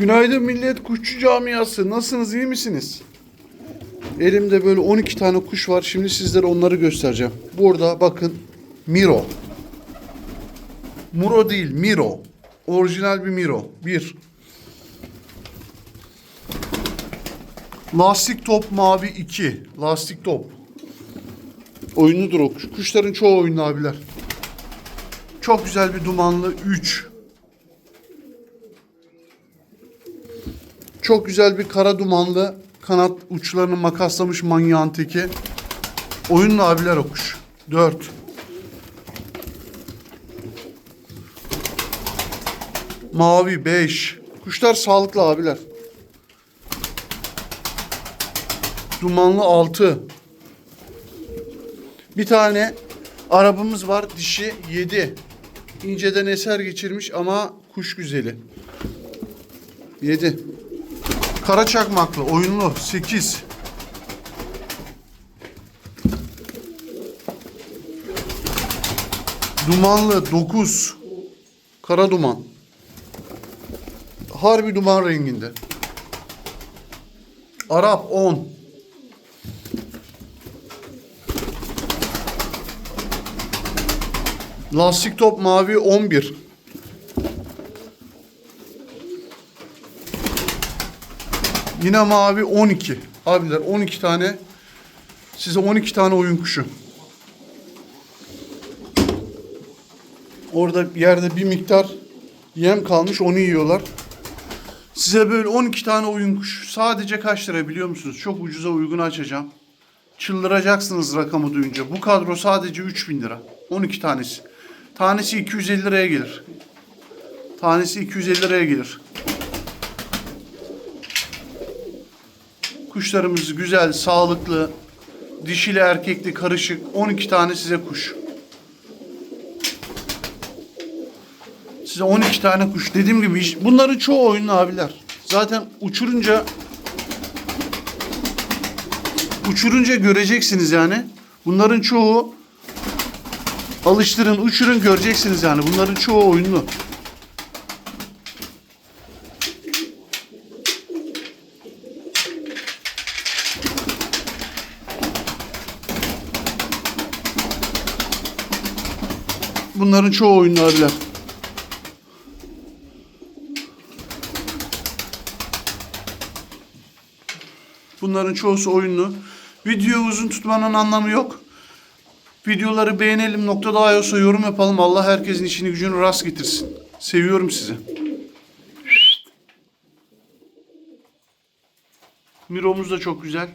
Günaydın millet kuşçu camiası. Nasılsınız iyi misiniz? Elimde böyle 12 tane kuş var. Şimdi sizlere onları göstereceğim. Burada bakın Miro. Muro değil Miro. Orijinal bir Miro. Bir. Lastik top mavi 2. Lastik top. Oyunludur o kuş. Kuşların çoğu oyunlu abiler. Çok güzel bir dumanlı 3. Çok güzel bir kara dumanlı kanat uçlarını makaslamış manyağın teki. Oyunlu abiler o kuş. 4. Mavi 5. Kuşlar sağlıklı abiler. Dumanlı 6. Bir tane arabamız var dişi 7. İnceden eser geçirmiş ama kuş güzeli. 7. Kara çakmaklı oyunlu 8. Dumanlı 9. Kara duman. Harbi duman renginde. Arap 10. Lastik top mavi 11. Yine mavi 12. Abiler 12 tane. Size 12 tane oyun kuşu. Orada yerde bir miktar yem kalmış onu yiyorlar. Size böyle 12 tane oyun kuş. Sadece kaç lira biliyor musunuz? Çok ucuza uygun açacağım. Çıldıracaksınız rakamı duyunca. Bu kadro sadece 3000 lira. 12 tanesi. Tanesi 250 liraya gelir. Tanesi 250 liraya gelir. Kuşlarımız güzel, sağlıklı, dişili erkekli karışık 12 tane size kuş. Size 12 tane kuş. Dediğim gibi bunların çoğu oyunlu abiler. Zaten uçurunca uçurunca göreceksiniz yani. Bunların çoğu alıştırın, uçurun göreceksiniz yani. Bunların çoğu oyunlu. Bunların çoğu oyunlu abiler. Bunların çoğusu oyunlu. Videoyu uzun tutmanın anlamı yok. Videoları beğenelim noktada ayolsa yorum yapalım. Allah herkesin işini gücünü rast getirsin. Seviyorum sizi. Miro'muz da çok güzel.